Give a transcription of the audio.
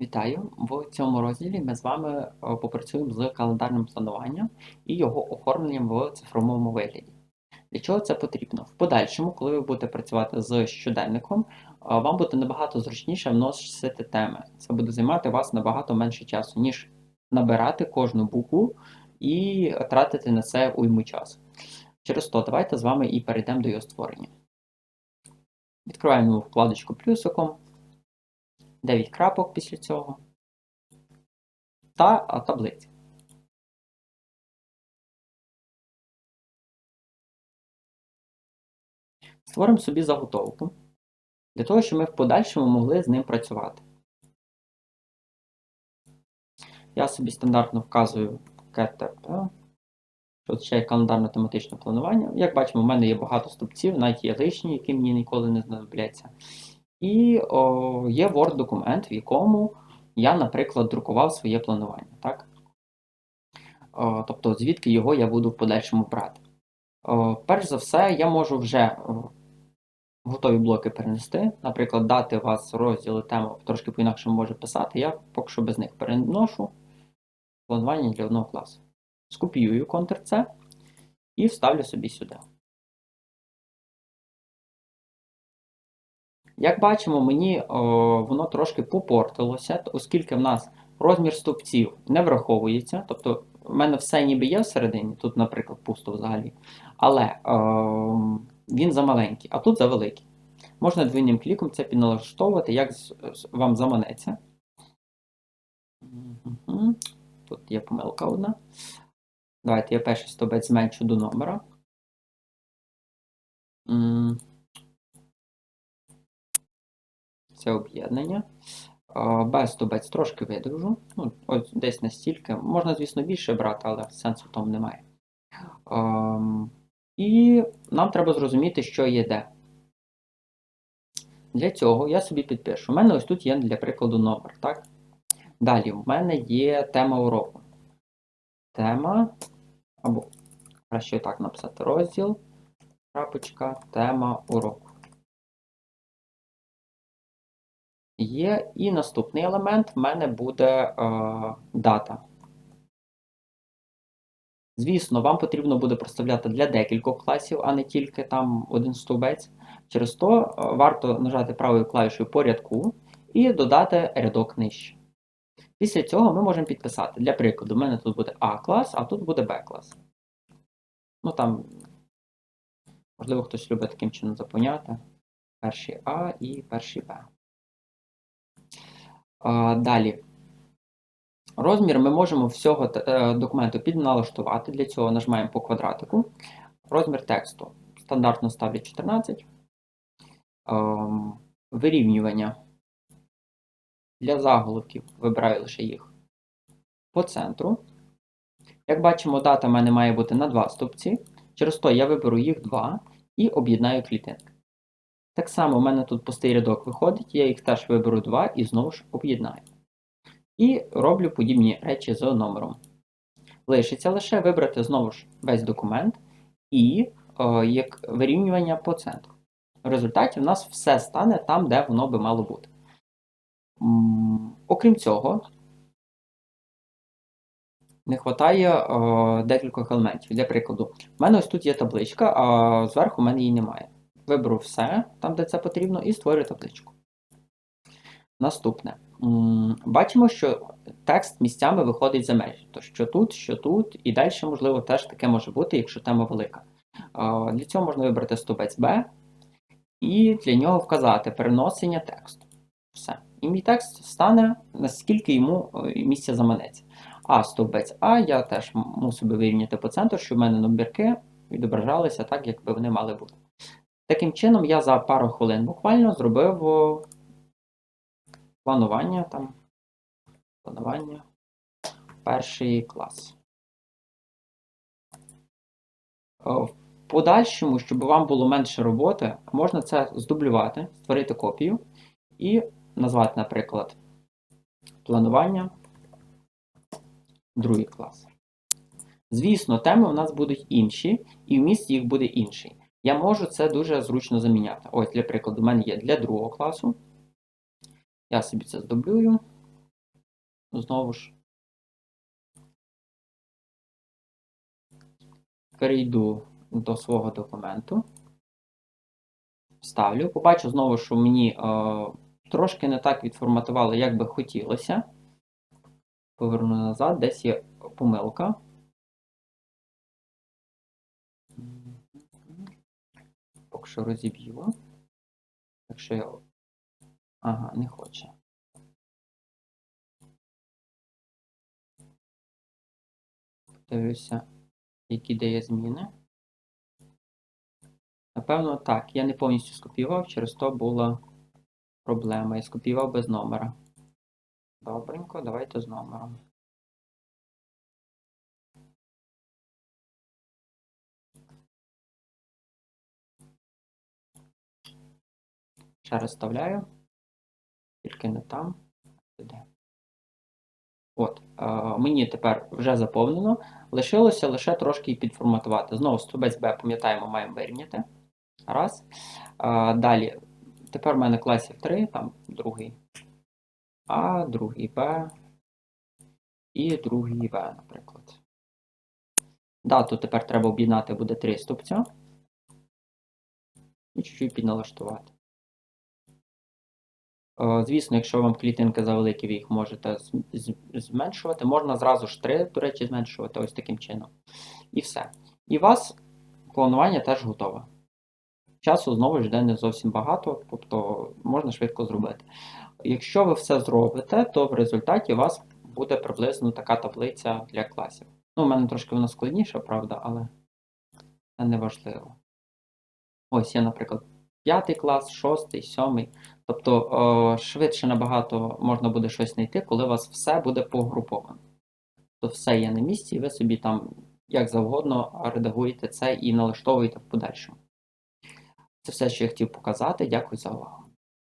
Вітаю! В цьому розділі ми з вами е, попрацюємо з календарним плануванням і його оформленням в цифровому вигляді. Для чого це потрібно? В подальшому, коли ви будете працювати з щоденником, е, вам буде набагато зручніше вносити теми. Це буде займати вас набагато менше часу, ніж набирати кожну букву і тратити на це уйму часу. Через то давайте з вами і перейдемо до його створення. Відкриваємо вкладочку плюсиком. 9 крапок після цього та таблиці. Створимо собі заготовку для того, щоб ми в подальшому могли з ним працювати. Я собі стандартно вказую КТП, що означає календарно-тематичне планування. Як бачимо, в мене є багато стовпців, навіть є лишні, які мені ніколи не знадобляться. І о, є Word-документ, в якому я, наприклад, друкував своє планування. Так? О, тобто, звідки його я буду в подальшому брати. О, перш за все, я можу вже готові блоки перенести. Наприклад, дати вас розділи тему трошки по-інакшому може писати. Я поки що без них переношу планування для одного класу. Скопіюю Ctrl-C і вставлю собі сюди. Як бачимо, мені о, воно трошки попортилося, оскільки в нас розмір стовпців не враховується. Тобто в мене все ніби є всередині, тут, наприклад, пусто взагалі. Але о, він замаленький, а тут завеликий. Можна двійним кліком це підналаштовувати, як вам заманеться. Тут є помилка одна. Давайте я перший стовбець зменшу до номера це об'єднання. Без стовбець трошки видовжу. Ну, ось десь настільки. Можна, звісно, більше брати, але сенсу в тому немає. І нам треба зрозуміти, що є де. Для цього я собі підпишу. У мене ось тут є, для прикладу, номер. так? Далі, в мене є тема уроку. Тема, або краще так написати розділ, крапочка, тема уроку. Є і наступний елемент в мене буде е, дата. Звісно, вам потрібно буде проставляти для декількох класів, а не тільки там один стовбець. Через то е, варто нажати правою клавішою по рядку і додати рядок нижче. Після цього ми можемо підписати. Для прикладу, в мене тут буде А-клас, а тут буде Б-клас. Ну там, можливо, хтось любить таким чином заповняти. Перший А і перший Б. Далі. Розмір ми можемо всього е, документу підналаштувати. Для цього нажимаємо по квадратику. Розмір тексту. Стандартно ставлю 14. Ем, вирівнювання. Для заголовків вибираю лише їх по центру. Як бачимо, дата в мене має бути на два стовпці. Через то я виберу їх два і об'єднаю клітинки. Так само у мене тут пустий рядок виходить, я їх теж виберу два і знову ж об'єднаю. І роблю подібні речі з номером. Лишиться лише вибрати знову ж весь документ і о, як вирівнювання по центру. В результаті в нас все стане там, де воно би мало бути. Окрім цього, не вистачає декількох елементів. Для прикладу, в мене ось тут є табличка, а зверху в мене її немає. Виберу все, там, де це потрібно, і створю табличку. Наступне. Бачимо, що текст місцями виходить за межі. То що тут, що тут, і далі, можливо, теж таке може бути, якщо тема велика. Для цього можна вибрати стовбець B і для нього вказати переносення тексту. Все. І мій текст стане, наскільки йому е, місця заманеться. А стовбець А я теж мусив вирівняти по центру, щоб в мене номерки відображалися так, як би вони мали бути. Таким чином, я за пару хвилин буквально зробив планування там, планування перший клас. В подальшому, щоб вам було менше роботи, можна це здублювати, створити копію і назвати, наприклад, планування другий клас. Звісно, теми у нас будуть інші, і вміст їх буде інший. Я можу це дуже зручно заміняти. Ось, для прикладу, у мене є для другого класу. Я собі це здоблюю. знову ж перейду до свого документу. Вставлю. Побачу знову, що мені е, трошки не так відформатували, як би хотілося. Поверну назад, десь є помилка. Що розіб'ю. Якщо я. Ага, не хоче. Дивлюся, які дає зміни. Напевно, так. Я не повністю скопіював, через то була проблема. Я скопіював без номера. Добренько, давайте з номером. Ще раз вставляю. Тільки не там. От, е, мені тепер вже заповнено. Лишилося лише трошки підформатувати. Знову стовбець B, пам'ятаємо, маємо вирівняти. Раз. Е, далі. Тепер в мене класів 3, там другий А, другий Б і другий В, наприклад. Дату тепер треба об'єднати буде 3 стовпця. І чуть-чуть підналаштувати. Е, Звісно, якщо вам клітинки завеликі, ви їх можете зменшувати. Можна зразу ж 3, до речі, зменшувати ось таким чином. І все. І у вас планування теж готове. Часу знову ж йде не зовсім багато, тобто можна швидко зробити. Якщо ви все зробите, то в результаті у вас буде приблизно така таблиця для класів. Ну, у мене трошки вона складніша, правда, але це не важливо. Ось є, наприклад, п'ятий клас, шостий, сьомий. Тобто швидше набагато можна буде щось знайти, коли у вас все буде погруповано. Тобто все є на місці, і ви собі там як завгодно редагуєте це і налаштовуєте в подальшому. Це все, що я хотів показати. Дякую за увагу.